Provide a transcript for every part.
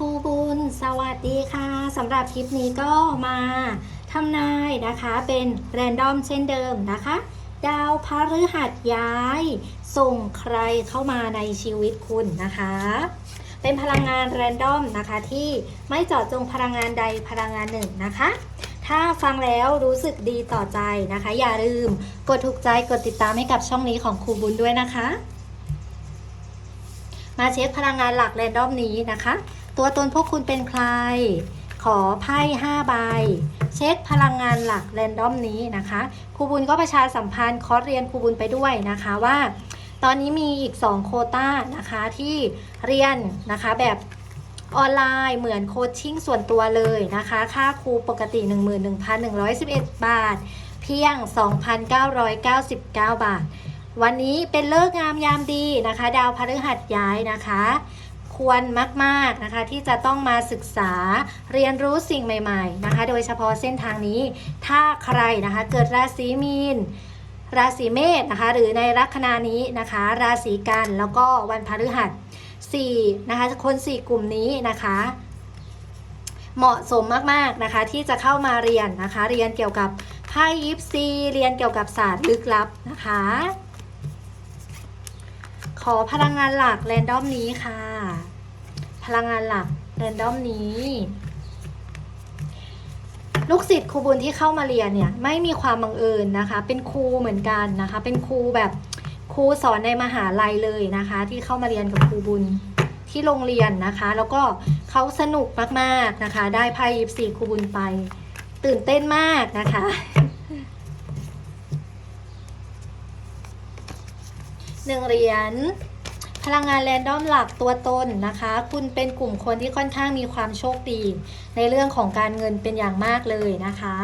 รูบุญ สวัสดีค่ะสำหรับคลิปนี้ก็มาทำนายนะคะเป็นแรนดอมเช่นเดิมนะคะ ดาวพฤหัสย้าย ส่งใครเข้ามาในชีวิตคุณนะคะ เป็นพลังงานแรนดอมนะคะที่ไม่เจาะจงพลังงานใดพลังงานหนึ่งนะคะถ้าฟังแล้วรู้สึกดีต่อใจนะคะ อย่าลืมกดถูกใจกดติดตามให้กับช่องนี้ของครูบุญด้วยนะคะ มาเช็คพลังงานหลักแรนดอมนี้นะคะ ตัวตนพวกคุณเป็นใคร ขอไพ่5ใบ เช็คพลังงานหลักแรนดอมนี้นะคะครูบุญก็ประชาสัมพันธ์คอร์สเรียนครูบุญไปด้วยนะคะว่า ตอนนี้มีอีก 2 โคต้านะคะที่เรียนนะคะแบบออนไลน์เหมือนโคชชิ่งส่วนตัวเลยนะคะ ค่าครูปกติ 11,111 บาท เพียง 2,999 บาท วันนี้เป็นเลิกงามยามดีนะคะ ดาวพฤหัสย้ายนะคะ ควรมากๆนะคะที่จะต้องมาศึกษาเรียนรู้สิ่งใหม่ๆนะคะโดยเฉพาะเส้นทางนี้ ถ้าใครนะคะเกิดราศีมีนราศีเมษนะคะหรือในลัคนานี้นะคะ ราศีกันแล้วก็วันพฤหัส4นะคะคน 4 กลุ่มนี้นะคะเหมาะสมมากๆนะคะที่จะเข้ามาเรียนนะคะ เรียนเกี่ยวกับไพ่ยิปซีเรียนเกี่ยวกับศาสตร์ลึกลับนะคะ ขอพลังงานหลักแรนดอมนี้ค่ะ พลังงานหลักแรนดอมนี้ ลูกศิษย์ครูบุญที่เข้ามาเรียนเนี่ยไม่มีความบังเอิญนะคะ เป็นครูเหมือนกันนะคะ เป็นครูแบบครูสอนในมหาลัยเลยนะคะ ที่เข้ามาเรียนกับครูบุญที่โรงเรียนนะคะ แล้วก็เขาสนุกมากๆนะคะ ได้ไพ่ยิปซีครูบุญไป ตื่นเต้นมากนะคะหนึ่งเหรียญ พลังงานแรนดอมหลักตัวตนนะคะ คุณเป็นกลุ่มคนที่ค่อนข้างมีความโชคดี ในเรื่องของการเงินเป็นอย่างมากเลยนะคะ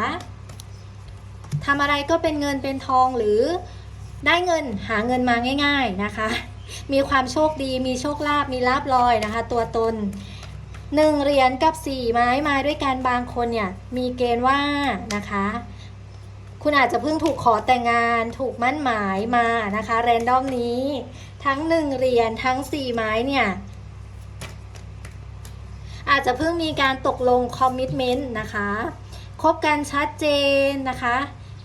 ทำอะไรก็เป็นเงินเป็นทองหรือได้เงินหาเงินมาง่าย ๆนะคะ มีความโชคดีมีโชคลาภมีลาบลอยนะคะ ตัวตนหนึ่งเหรียญกับสี่ไม้มาด้วยกันบางคนเนี่ยมีเกณฑ์ว่านะคะ คุณอาจจะเพิ่งถูกขอแต่งงานถูกมั่นหมายมานะคะ แรนดอมนี้ ทั้งหนึ่งเหรียญทั้งสี่ไม้เนี่ย อาจจะเพิ่งมีการตกลงคอมมิชเมนต์นะคะคบกันชัดเจนนะคะ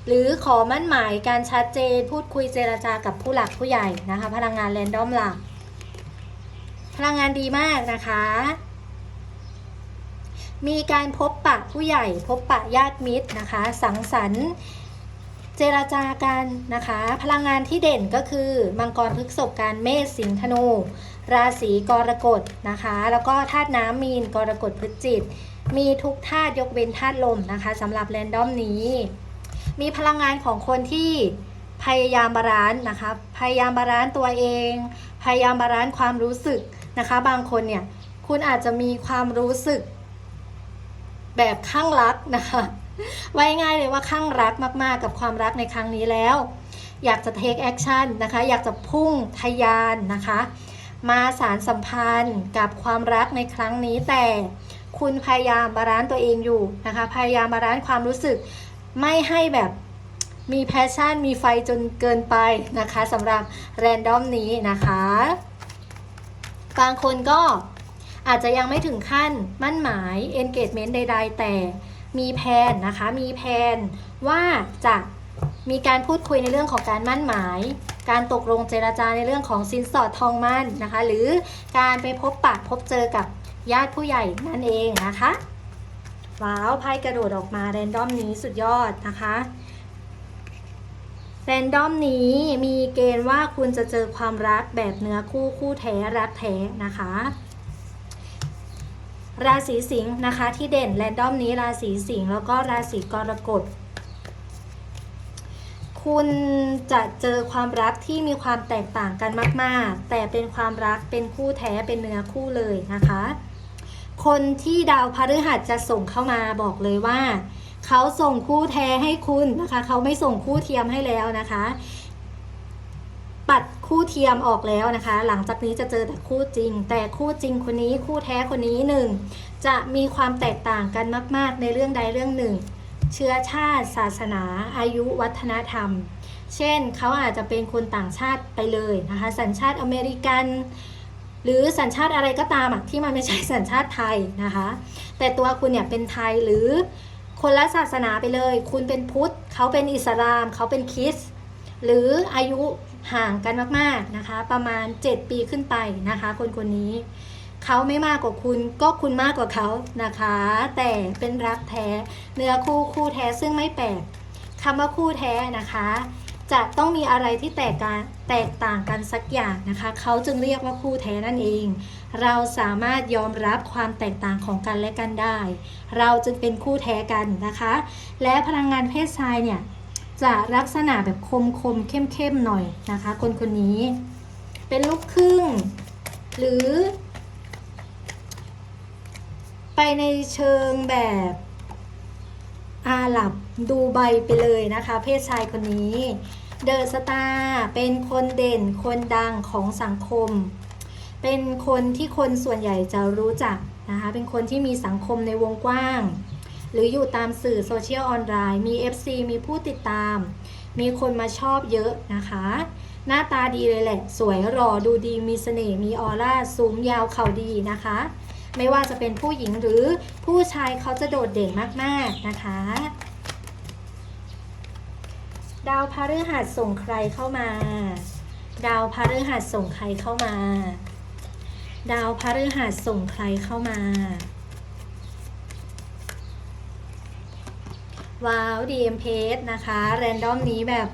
หรือขอมั่นหมายการชัดเจน พูดคุยเจรจากับผู้หลักผู้ใหญ่นะคะ พลังงานแรนดอมหลัก พลังงานดีมากนะคะ มีการพบปะผู้ใหญ่ พบปะญาติมิตรนะคะ สังสรรค์ จรจากันนะคะ พลังงานที่เด่นก็คือมังกรพฤกษบการเมษสิงห์ธนู ราศีกรกฎนะคะ แล้วก็ธาตุน้ำมีนกรกฎพฤศจิต มีทุกธาตุยกเว้นธาตุลมนะคะสำหรับแรนดอมนี้ มีพลังงานของคนที่พยายามบาลานซ์นะคะ พยายามบาลานซ์ตัวเอง พยายามบาลานซ์ความรู้สึกนะคะ บางคนเนี่ยคุณอาจจะมีความรู้สึกแบบข้างรักนะคะ ไว้ง่ายเลยว่าข้างรักมากๆ กับความรักในครั้งนี้แล้ว อยากจะ take action นะคะ อยากจะพุ่งทะยานนะคะ มาสารสัมพันธ์กับความรักในครั้งนี้แต่คุณพยายามบาลานซ์ตัวเองอยู่นะคะ พยายามบาลานซ์ความรู้สึกไม่ให้แบบมีแพชชั่น มีไฟจนเกินไปนะคะสำหรับแรนดอมนี้นะคะบางคนก็อาจจะยังไม่ถึงขั้นมั่นหมาย engagement ใด ๆ แต่ มีแผนนะคะ มีแผนว่าจะมีการพูดคุยในเรื่องของการมั่นหมาย การตกลงเจราจาในเรื่องของสินสอดทองมั่นนะคะ หรือการไปพบปะพบเจอกับญาติผู้ใหญ่นั่นเองนะคะ ว้าวไพ่กระโดดออกมาแรนดอมนี้สุดยอดนะคะแรนดอมนี้มีเกณฑ์ว่าคุณจะเจอความรักแบบเนื้อคู่คู่แท้รักแท้นะคะ ราศีสิงห์นะคะ ที่เด่นแรนดอมนี้ราศีสิงห์แล้วก็ราศีกรกฎคุณจะเจอความรักที่มีความแตกต่างกันมาก ๆ แต่เป็นความรักเป็นคู่แท้เป็นเนื้อคู่เลยนะคะ คนที่ดาวพฤหัสจะส่งเข้ามาบอกเลยว่า เขาส่งคู่แท้ให้คุณนะคะ เขาไม่ส่งคู่เทียมให้แล้วนะคะ ปัดคู่เทียมออกแล้วนะคะ หลังจากนี้จะเจอแต่คู่จริง แต่คู่จริงคนนี้คู่แท้คนนี้หนึ่งจะมีความแตกต่างกันมาก ๆ ในเรื่องใดเรื่องหนึ่ง เชื้อชาติศาสนา อายุวัฒนธรรม เช่นเขาอาจจะเป็นคนต่างชาติไปเลยนะคะ สัญชาติอเมริกัน หรือสัญชาติอะไรก็ตามที่มันไม่ใช่สัญชาติไทยนะคะ แต่ตัวคุณเนี่ยเป็นไทยหรือคนละศาสนาไปเลย คุณเป็นพุทธเขาเป็นอิสลามเขาเป็นคริสหรืออายุ ห่างกันมากๆนะคะ ประมาณ 7 ปีขึ้นไปนะคะ คนคนนี้เขาไม่มากกว่าคุณก็คุณมากกว่าเขานะคะ แต่เป็นรักแท้เนื้อคู่คู่แท้ซึ่งไม่แปลกคำว่าคู่แท้นะคะ จะต้องมีอะไรที่แตกกันแตกต่างกันสักอย่างนะคะ เขาจึงเรียกว่าคู่แท้นั่นเอง เราสามารถยอมรับความแตกต่างของกันและกันได้ เราจึงเป็นคู่แท้กันนะคะ และพลังงานเพศชายเนี่ย จะลักษณะแบบคมคมเข้มเข้มหน่อยนะคะ คนคนนี้ เป็นลูกครึ่ง หรือ ไปในเชิงแบบอาหรับดูใบไปเลยนะคะ เพศชายคนนี้เดอะสตาร์เป็นคนเด่นคนดังของสังคม เป็นคนที่คนส่วนใหญ่จะรู้จักนะคะ เป็นคนที่มีสังคมในวงกว้าง หรืออยู่ตามสื่อโซเชียลออนไลน์มี FC มีผู้ติดตาม มีคนมาชอบเยอะนะคะ หน้าตาดีเลยแหละ สวยหล่อดูดีมีเสน่ห์มีออร่าสูงยาวเข่าดีนะคะ ไม่ว่าจะเป็นผู้หญิงหรือผู้ชายเขาจะโดดเด่นมากๆนะคะ ดาวพฤหัสส่งใครเข้ามา ดาวพฤหัสส่งใครเข้ามา ดาวพฤหัสส่งใครเข้ามา ว้าว DM p a g e นะคะแรนดอมนี้แบบ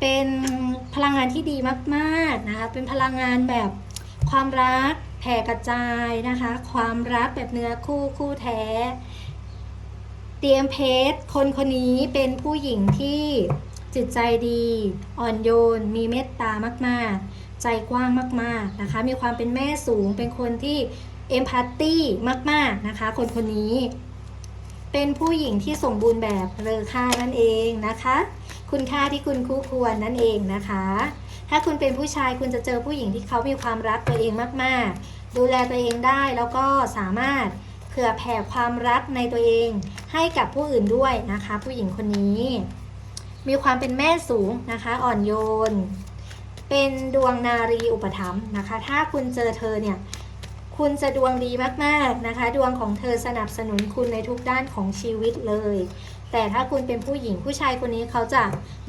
เป็นพลังงานที่ดีมากๆนะคะเป็นพลังงานแบบความรักแผ่กระจายนะคะ ความรักแบบเนื้อคู่คู่แท้ DM p a g e คนคนนี้เป็นผู้หญิงที่จิตใจดี อ่อนโยน มีเมตตามากๆ ใจกว้างมาก ๆนะคะ มีความเป็นแม่สูงเป็นคนที่เอมพัตตี้มาก ๆ นะคะ คนคนนี้ เป็นผู้หญิงที่สมบูรณ์แบบเลอค่านั่นเองนะคะ คุณค่าที่คุณคู่ควรนั่นเองนะคะ ถ้าคุณเป็นผู้ชายคุณจะเจอผู้หญิงที่เขามีความรักตัวเองมาก ๆ ดูแลตัวเองได้แล้วก็สามารถเผื่อแผ่ความรักในตัวเองให้กับผู้อื่นด้วยนะคะ ผู้หญิงคนนี้ มีความเป็นแม่สูงนะคะอ่อนโยน เป็นดวงนารีอุปถัมภ์นะคะ ถ้าคุณเจอเธอเนี่ย คุณจะดวงดีมาก ๆ นะคะ ดวงของเธอสนับสนุนคุณในทุกด้านของชีวิตเลย แต่ถ้าคุณเป็นผู้หญิงผู้ชายคนนี้เขาจะ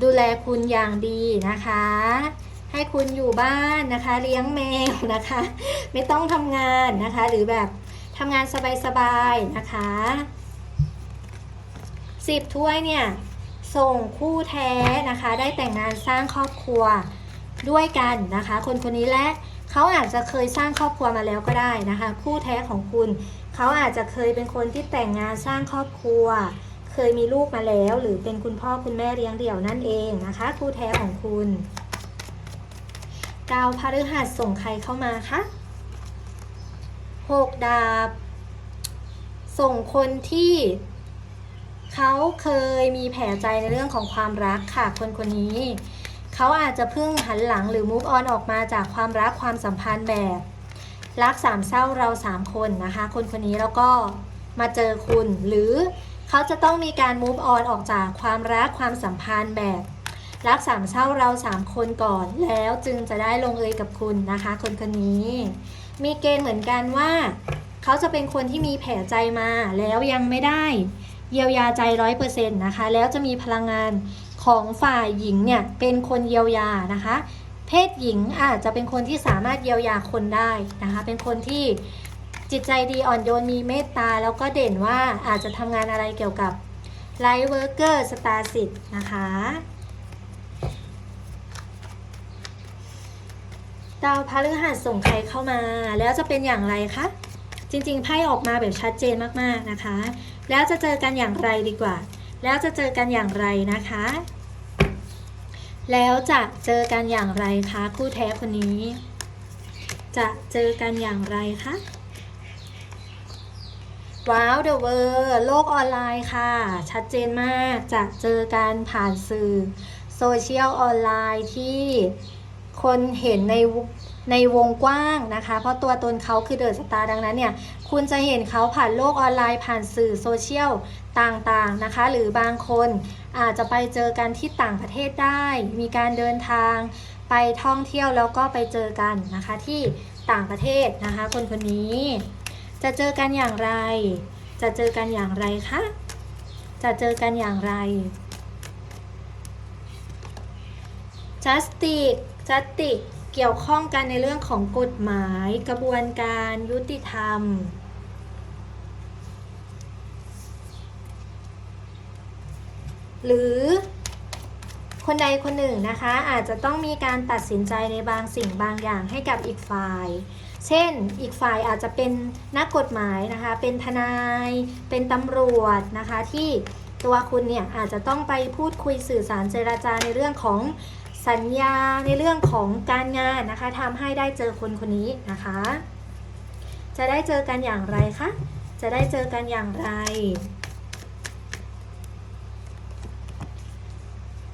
ดูแลคุณอย่างดีนะคะ ให้คุณอยู่บ้านนะคะ เลี้ยงแมวนะคะ ไม่ต้องทำงานนะคะ หรือแบบทำงานสบาย ๆ นะคะสิบถ้วยเนี่ยส่งคู่แท้นะคะ ได้แต่งงานสร้างครอบครัวด้วยกันนะคะ คนคนนี้และ เขาอาจจะเคยสร้างครอบครัวมาแล้วก็ได้นะคะ คู่แท้ของคุณ เขาอาจจะเคยเป็นคนที่แต่งงานสร้างครอบครัว เคยมีลูกมาแล้ว หรือเป็นคุณพ่อคุณแม่เลี้ยงเดี่ยวนั่นเองนะคะ คู่แท้ของคุณดาวพฤหัสส่งใครเข้ามาคะหกดาบ ส่งคนที่เขาเคยมีแผลใจในเรื่องของความรักค่ะ คนคนนี้ เขาอาจจะเพิ่งหันหลังหรือ move on ออกมาจากความรักความสัมพันธ์แบบ รักสามเศร้าเราสามคนนะคะ คนคนนี้แล้วก็มาเจอคุณหรือเขาจะต้องมีการ move on ออกจากความรักความสัมพันธ์แบบ รักสามเศร้าเราสามคนก่อน แล้วจึงจะได้ลงเอยกับคุณนะคะ คนคนนี้ มีเกณฑ์เหมือนกันว่า เขาจะเป็นคนที่มีแผลใจมาแล้วยังไม่ได้เยียวยาใจร้อยเปอร์เซ็นต์นะคะ แล้วจะมีพลังงาน ของฝ่ายหญิงเนี่ยเป็นคนเยียวยานะคะ เพศหญิงอาจจะเป็นคนที่สามารถเยียวยาคนได้นะคะ เป็นคนที่จิตใจดีอ่อนโยนมีเมตตา แล้วก็เด่นว่าอาจจะทำงานอะไรเกี่ยวกับไลท์เวิร์กเกอร์สตาร์สิทนะคะดาวพฤหัสส่งใครเข้ามา แล้วจะเป็นอย่างไรคะจริงๆไพ่ออกมาแบบชัดเจนมากๆนะคะ แล้วจะเจอกันอย่างไรดีกว่า แล้วจะเจอกันอย่างไรนะคะ แล้วจะเจอกันอย่างไรคะคู่แท้คนนี้ จะเจอกันอย่างไรคะว้าวเดอะเวอร์โลกออนไลน์ค่ะ ชัดเจนมากจะเจอกันผ่านสื่อโซเชียลออนไลน์ที่คนเห็นในในวงกว้างนะคะ เพราะตัวตนเขาคือเดอะสตาร์ดังนั้นเนี่ย คุณจะเห็นเขาผ่านโลกออนไลน์ผ่านสื่อโซเชียล ต่างๆนะคะ หรือบางคนอาจจะไปเจอกันที่ต่างประเทศได้ มีการเดินทางไปท่องเที่ยวแล้วก็ไปเจอกันนะคะที่ต่างประเทศนะคะ คนคนนี้ จะเจอกันอย่างไร จะเจอกันอย่างไรคะจะเจอกันอย่างไร justice justice เกี่ยวข้องกันในเรื่องของกฎหมาย กระบวนการยุติธรรม หรือคนใดคนหนึ่งนะคะ อาจจะต้องมีการตัดสินใจในบางสิ่งบางอย่างให้กับอีกฝ่าย เช่น อีกฝ่ายอาจจะเป็นนักกฎหมายนะคะ เป็นทนาย เป็นตำรวจนะคะที่ตัวคุณเนี่ยอาจจะต้องไปพูดคุยสื่อสารเจราจาในเรื่องของสัญญาในเรื่องของการงานนะคะทำให้ได้เจอคนคนนี้นะคะ จะได้เจอกันอย่างไรคะ จะได้เจอกันอย่างไร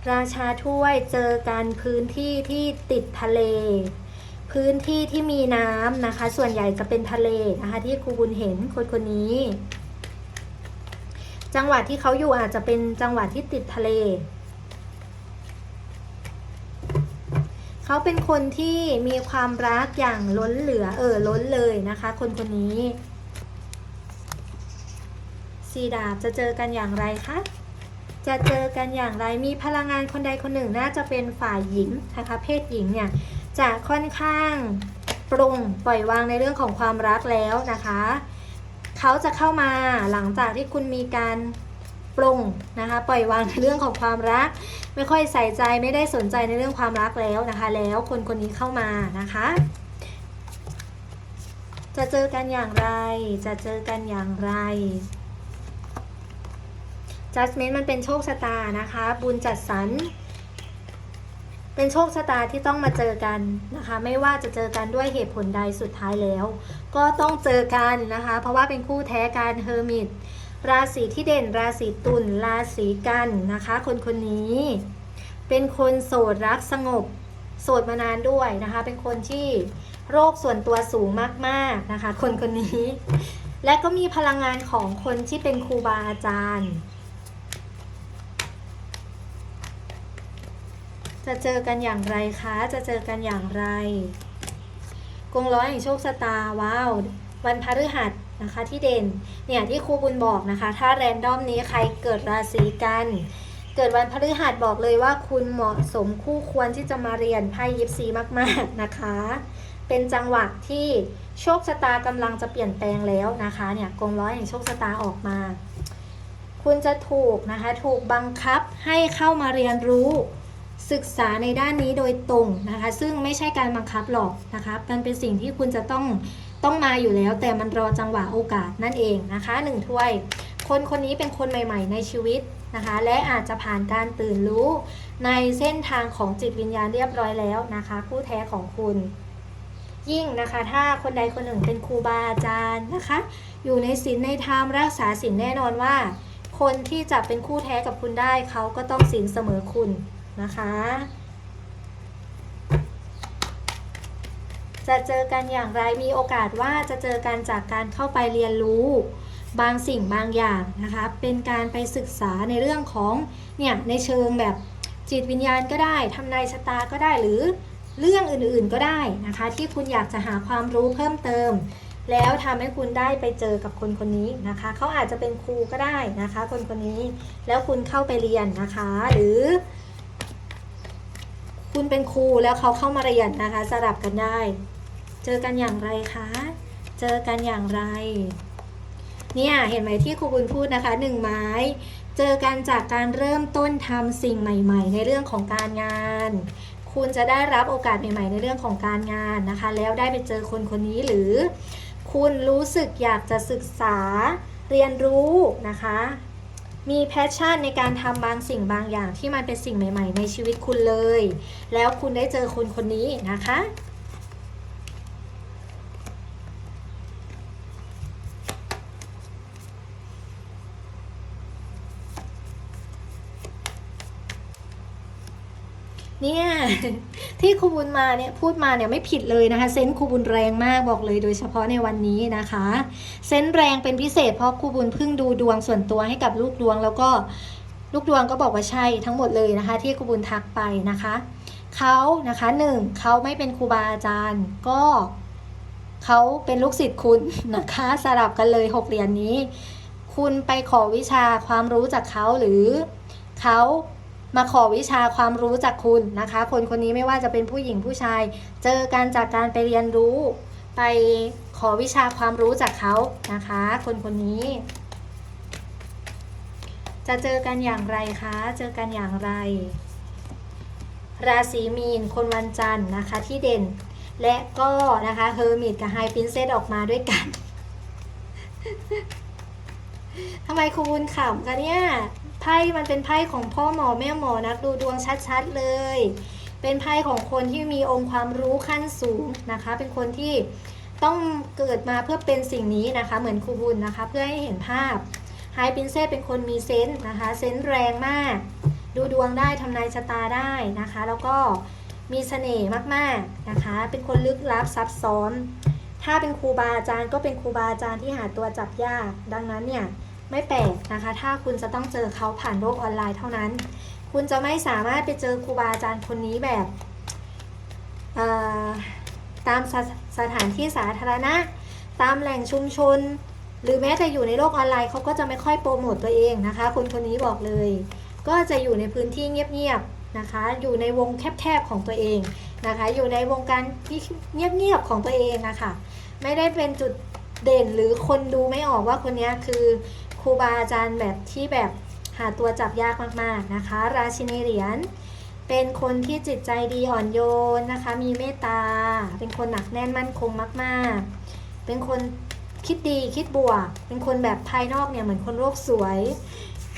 ราชาถ้วยเจอกันพื้นที่ที่ติดทะเล พื้นที่ที่มีน้ำนะคะ ส่วนใหญ่จะเป็นทะเลนะคะ ที่ครูบุญเห็นคนคนนี้ จังหวัดที่เขาอยู่อาจจะเป็นจังหวัดที่ติดทะเล เขาเป็นคนที่มีความรักอย่างล้นเหลือเออล้นเลยนะคะ คนคนนี้สีดาบจะเจอกันอย่างไรคะ จะเจอกันอย่างไรมีพลังงานคนใดคนหนึ่งน่าจะเป็นฝ่ายหญิงนะคะเพศหญิงเนี่ยจะค่อนข้างปรุงปล่อยวางในเรื่องของความรักแล้วนะคะเขาจะเข้ามาหลังจากที่คุณมีการปรุงนะคะปล่อยวางในเรื่องของความรัก ไม่ค่อยใส่ใจไม่ได้สนใจในเรื่องความรักแล้วนะคะ แล้วคนคนนี้เข้ามานะคะ จะเจอกันอย่างไร จะเจอกันอย่างไร judgment มันเป็นโชคชะตานะคะ บุญจัดสรรเป็นโชคชะตาที่ต้องมาเจอกันนะคะ ไม่ว่าจะเจอกันด้วยเหตุผลใดสุดท้ายแล้ว ก็ต้องเจอกันนะคะ เพราะว่าเป็นคู่แท้กันเฮอร์มิตราศีที่เด่นราศีตุลราศีกันนะคะ คนคนนี้ เป็นคนโสดรักสงบ โสดมานานด้วยนะคะ เป็นคนที่โรคส่วนตัวสูงมากๆนะคะ คนคนนี้ และก็มีพลังงานของคนที่เป็นครูบาอาจารย์ จะเจอกันอย่างไรคะ จะเจอกันอย่างไร กงร้อยแห่งโชคชะตา ว้าว วันพฤหัสนะคะที่เด่น เนี่ยที่ครูบุญบอกนะคะ ถ้าแรนดอมนี้ใครเกิดราศีกัน เกิดวันพฤหัสบอกเลยว่าคุณเหมาะสมคู่ควรที่จะมาเรียนไพ่ยิปซีมาก ๆ นะคะ เป็นจังหวะที่โชคชะตากำลังจะเปลี่ยนแปลงแล้วนะคะ เนี่ยกงร้อยแห่งโชคชะตาออกมา คุณจะถูกนะคะ ถูกบังคับให้เข้ามาเรียนรู้ ศึกษาในด้านนี้โดยตรงนะคะ ซึ่งไม่ใช่การบังคับหรอกนะคะมันเป็นสิ่งที่คุณจะต้องต้องมาอยู่แล้ว แต่มันรอจังหวะโอกาสนั่นเองนะคะหนึ่งถ้วย คนคนนี้เป็นคนใหม่ ๆ ในชีวิตนะคะ และอาจจะผ่านการตื่นรู้ ในเส้นทางของจิตวิญญาณเรียบร้อยแล้วนะคะคู่แท้ของคุณยิ่งนะคะถ้าคนใดคนหนึ่งเป็นครูบาอาจารย์นะคะ อยู่ในศีลในธรรมรักษาศีลแน่นอนว่า คนที่จะเป็นคู่แท้กับคุณได้เขาก็ต้องศีลเสมอคุณ นะคะ จะเจอกันอย่างไรมีโอกาสว่าจะเจอกันจากการเข้าไปเรียนรู้บางสิ่งบางอย่างนะคะ เป็นการไปศึกษาในเรื่องของเนี่ยในเชิงแบบจิตวิญญาณก็ได้ทำนายชะตาก็ได้หรือเรื่องอื่นๆก็ได้นะคะ ที่คุณอยากจะหาความรู้เพิ่มเติม แล้วทำให้คุณได้ไปเจอกับคนคนนี้นะคะเขาอาจจะเป็นครูก็ได้นะคะ คนคนนี้แล้วคุณเข้าไปเรียนนะคะ หรือ คุณเป็นครูแล้วเขาเข้ามาเรียนนะคะ สลับกันได้ เจอกันอย่างไรคะ เจอกันอย่างไร เนี่ยเห็นไหมที่ครูบุญพูดนะคะหนึ่งไม้ เจอกันจากการเริ่มต้นทำสิ่งใหม่ ๆ ในเรื่องของการงานคุณจะได้รับโอกาสใหม่ๆในเรื่องของการงานนะคะ แล้วได้ไปเจอคนคนนี้หรือ คุณรู้สึกอยากจะศึกษาเรียนรู้นะคะ มีแพชชั่นในการทำบางสิ่งบางอย่างที่มันเป็นสิ่งใหม่ ๆ ในชีวิตคุณเลย แล้วคุณได้เจอคนคนนี้นะคะ เนี่ยที่ครูบุญมาเนี่ยพูดมาเนี่ยไม่ผิดเลยนะคะเซนครูบุญแรงมากบอกเลยโดยเฉพาะในวันนี้นะคะเซนแรงเป็นพิเศษเพราะครูบุญเพิ่งดูดวงส่วนตัวให้กับลูกดวง แล้วก็ลูกดวงก็บอกว่าใช่ทั้งหมดเลยนะคะ ที่ครูบุญทักไปนะคะเขานะคะหนึ่งเขาไม่เป็นครูบาอาจารย์ก็เขาเป็นลูกศิษย์คุณนะคะสลับกันเลยหกเหรียญนนี้ คุณไปขอวิชาความรู้จากเขาหรือเขา มาขอวิชาความรู้จากคุณนะคะ คนคนนี้ไม่ว่าจะเป็นผู้หญิงผู้ชาย เจอกันจากการไปเรียนรู้ ไปขอวิชาความรู้จากเขานะคะ คนคนนี้ จะเจอกันอย่างไรคะ เจอกันอย่างไร ราศีมีน คนวันจันทร์นะคะที่เด่น และก็นะคะเฮอร์มิตกับไฮปินเซสออกมาด้วยกันทำไมคุณขำคะเนี่ย ไพ่มันเป็นไพ่ของพ่อหมอแม่หมอนักดูดวงชัดๆเลย เป็นไพ่ของคนที่มีองค์ความรู้ขั้นสูงนะคะ เป็นคนที่ต้องเกิดมาเพื่อเป็นสิ่งนี้นะคะ เหมือนครูบุญนะคะ เพื่อให้เห็นภาพไฮปินเซสเป็นคนมีเซนส์นะคะ เซนส์แรงมาก ดูดวงได้ทำนายชะตาได้นะคะ แล้วก็มีเสน่ห์มากๆนะคะ เป็นคนลึกลับซับซ้อน ถ้าเป็นครูบาอาจารย์ก็เป็นครูบาอาจารย์ที่หาตัวจับยาก ดังนั้นเนี่ย ไม่แปลกนะคะ ถ้าคุณจะต้องเจอเขาผ่านโลกออนไลน์เท่านั้น คุณจะไม่สามารถไปเจอครูบาอาจารย์คนนี้แบบตามสถสถานที่สาธารณะ ตามแหล่งชุมชน หรือแม้แต่อยู่ในโลกออนไลน์เขาก็จะไม่ค่อยโปรโมตตัวเองนะคะ คนคนนี้บอกเลย ก็จะอยู่ในพื้นที่เงียบๆนะคะ อยู่ในวงแคบๆของตัวเองนะคะ อยู่ในวงการที่เงียบๆของตัวเองนะคะไม่ได้เป็นจุดเด่นหรือคนดูไม่ออกว่าคนนี้คือ ครูบาอาจารย์แบบที่แบบหาตัวจับยากมากๆนะคะ ราชินีเหรียญเป็นคนที่จิตใจดีอ่อนโยนนะคะ มีเมตตา เป็นคนหนักแน่นมั่นคงมากๆ เป็นคนคิดดีคิดบวก เป็นคนแบบภายนอกเนี่ยเหมือนคนโลกสวย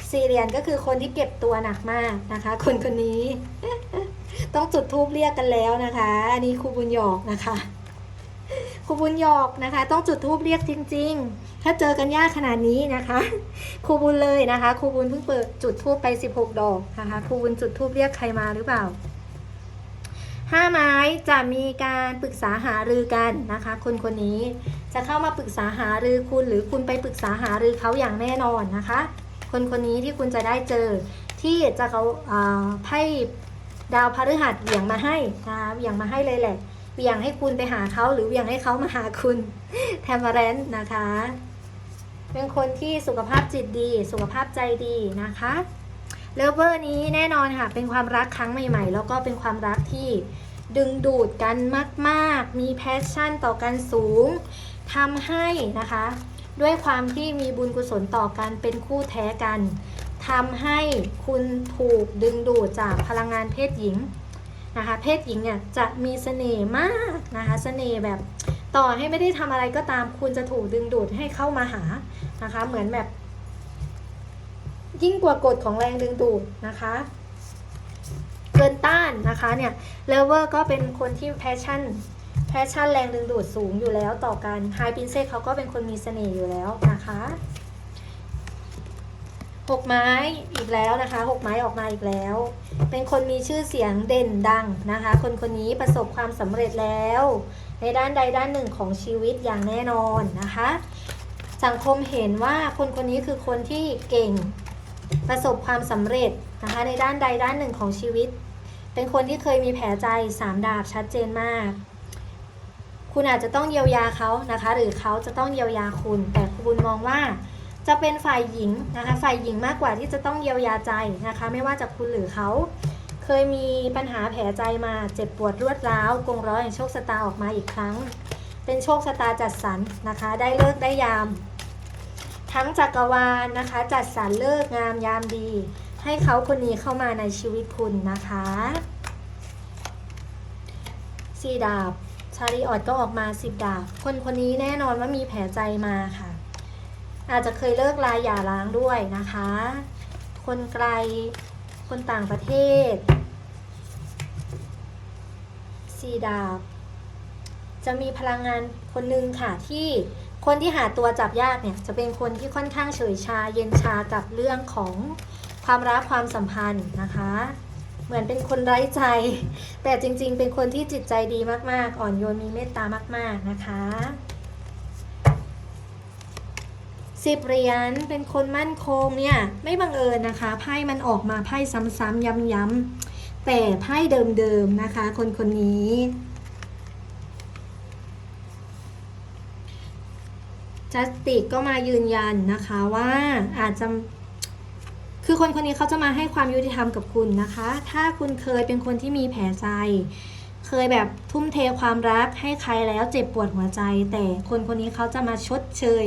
ซีเรียนก็คือคนที่เก็บตัวหนักมากนะคะ คนคนนี้ ต้องจุดทูบเรียกกันแล้วนะคะ อันนี้ครูบุญหยอกนะคะ ครูบุญหยอกนะคะ ต้องจุดทูบเรียกจริง ๆ ถ้าเจอกันยากขนาดนี้นะคะครูบุญเลยนะคะครูบุญเพิ่งเปิดจุดทูบไป 16 ดอกนะคะครูบุญจุดทูบเรียกใครมาหรือเปล่าห้าไม้จะมีการปรึกษาหารือกันนะคะ คนคนนี้จะเข้ามาปรึกษาหารือคุณหรือคุณไปปรึกษาหารือเขาอย่างแน่นอนนะคะ คนคนนี้ที่คุณจะได้เจอที่จะเขาอ่าไพ่ดาวพฤหัสเหวี่ยงมาให้นะคะเหวี่ยงมาให้เลยแหละ เวี่ยงให้คุณไปหาเขาหรือเวี่ยงให้เขามาหาคุณแทมเปอร์แรนต์นะคะ เป็นคนที่สุขภาพจิตดี สุขภาพใจดีนะคะเลเวอร์นี้แน่นอนค่ะ เป็นความรักครั้งใหม่ ๆ แล้วก็เป็นความรักที่ดึงดูดกันมาก ๆ มีแพชชั่นต่อกันสูงทำให้นะคะ ด้วยความที่มีบุญกุศลต่อกันเป็นคู่แท้กันทำให้คุณถูกดึงดูดจากพลังงานเพศหญิง นะคะ เพศหญิงเนี่ยจะมีเสน่ห์มากนะคะเสน่ห์แบบต่อให้ไม่ได้ทำอะไรก็ตามคุณจะถูกดึงดูดให้เข้ามาหานะคะ เหมือนแบบ ยิ่งกว่ากฎของแรงดึงดูดนะคะเกินต้านนะคะเนี่ยเลเวอร์ก็เป็นคนที่แพชชั่นแพชชั่นแรงดึงดูดสูงอยู่แล้วต่อกันไฮปินเซ่เขาก็เป็นคนมีเสน่ห์อยู่แล้วนะคะ หกไม้อีกแล้วนะคะหกไม้ออกมาอีกแล้ว เป็นคนมีชื่อเสียงเด่นดังนะคะ คนคนนี้ประสบความสำเร็จแล้ว ในด้านใดด้านหนึ่งของชีวิตอย่างแน่นอนนะคะ สังคมเห็นว่าคนคนนี้คือคนที่เก่งประสบความสำเร็จนะคะ ในด้านใดด้านหนึ่งของชีวิต เป็นคนที่เคยมีแผลใจสามดาบชัดเจนมาก คุณอาจจะต้องเยียวยาเขานะคะ หรือเขาจะต้องเยียวยาคุณ แต่คุณมองว่า จะเป็นฝ่ายหญิงนะคะฝ่ายหญิงมากกว่าที่จะต้องเยียวยาใจนะคะ ไม่ว่าจะคุณหรือเขาเคยมีปัญหาแผลใจมาเจ็บปวดรวดร้าวกงร้อยแห่งโชคชะตาออกมาอีกครั้ง เป็นโชคชะตาจัดสรรนะคะ ได้เลิกได้ยาม ทั้งจักรวาลนะคะ จัดสรรเลิกงามยามดี ให้เขาคนนี้เข้ามาในชีวิตคุณนะคะสี่ดาบชาริออดก็ออกมาสิบดาบ คนคนนี้แน่นอนว่ามีแผลใจมาค่ะ อาจจะเคยเลิกลาหย่าร้างด้วยนะคะ คนไกล คนต่างประเทศสีดาบ จะมีพลังงานคนหนึ่งค่ะที่คนที่หาตัวจับยากเนี่ยจะเป็นคนที่ค่อนข้างเฉยชาเย็นชากับเรื่องของความรักความสัมพันธ์นะคะ เหมือนเป็นคนไร้ใจ แต่จริงๆ เป็นคนที่จิตใจดีมากๆ อ่อนโยนมีเมตตามาก ๆนะคะ สิบเหรียญเป็นคนมั่นคงเนี่ยไม่บังเอิญนะคะไพ่มันออกมาไพ่ซ้ำๆย้ำๆแต่ไพ่เดิมๆนะคะ คนคนนี้จัสติกก็มายืนยันนะคะว่าอาจจะคือคนคนนี้เขาจะมาให้ความยุติธรรมกับคุณนะคะ ถ้าคุณเคยเป็นคนที่มีแผลใจ เคยแบบทุ่มเทความรักให้ใครแล้วเจ็บปวดหัวใจ แต่คนคนนี้เขาจะมาชดเชย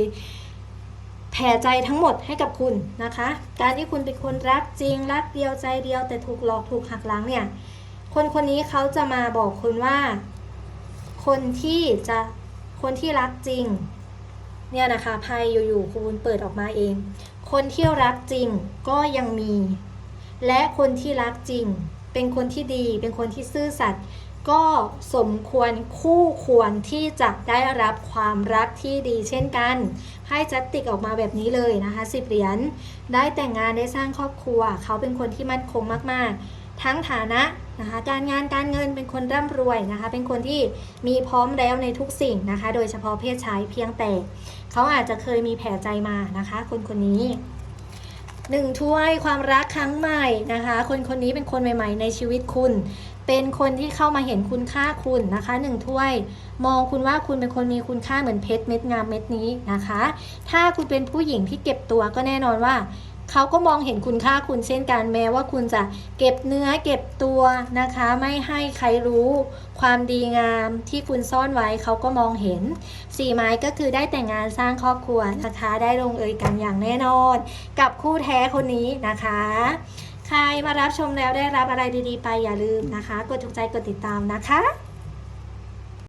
แผลใจทั้งหมดให้กับคุณนะคะ การที่คุณเป็นคนรักจริง รักเดียวใจเดียว แต่ถูกหลอกถูกหักหลังเนี่ย คนคนนี้เขาจะมาบอกคุณว่า คนที่จะคนที่รักจริง เนี่ยนะคะไพ่อยู่ๆคุณเปิดออกมาเอง คนที่รักจริงก็ยังมี และคนที่รักจริง เป็นคนที่ดี เป็นคนที่ซื่อสัตย์ก็สมควรคู่ควรที่จะได้รับความรักที่ดีเช่นกัน ให้จัดติกออกมาแบบนี้เลยนะคะสิบเหรียญได้แต่งงานได้สร้างครอบครัว เขาเป็นคนที่มั่นคงมากๆ ทั้งฐานะนะคะการงานการเงินเป็นคนร่ำรวยนะคะ เป็นคนที่มีพร้อมแล้วในทุกสิ่งนะคะ โดยเฉพาะเพศชายเพียงแต่เขาอาจจะเคยมีแผลใจมานะคะ คนคนนี้หนึ่งถ้วยความรักครั้งใหม่นะคะ คนคนนี้เป็นคนใหม่ ๆ ในชีวิตคุณ เป็นคนที่เข้ามาเห็นคุณค่าคุณนะคะหนึ่งถ้วย มองคุณว่าคุณเป็นคนมีคุณค่าเหมือนเพชรเม็ดงามเม็ดนี้นะคะ ถ้าคุณเป็นผู้หญิงที่เก็บตัวก็แน่นอนว่าเขาก็มองเห็นคุณค่าคุณเช่นกันแม้ว่าคุณจะเก็บเนื้อเก็บตัวนะคะ ไม่ให้ใครรู้ความดีงามที่คุณซ่อนไว้เขาก็มองเห็นสี่ไม้ก็คือได้แต่งงานสร้างครอบครัวนะคะ ได้ลงเอยกันอย่างแน่นอน กับคู่แท้คนนี้นะคะ ใครมารับชมแล้วได้รับอะไรดีๆไปอย่าลืมนะคะ กดถูกใจกดติดตามนะคะ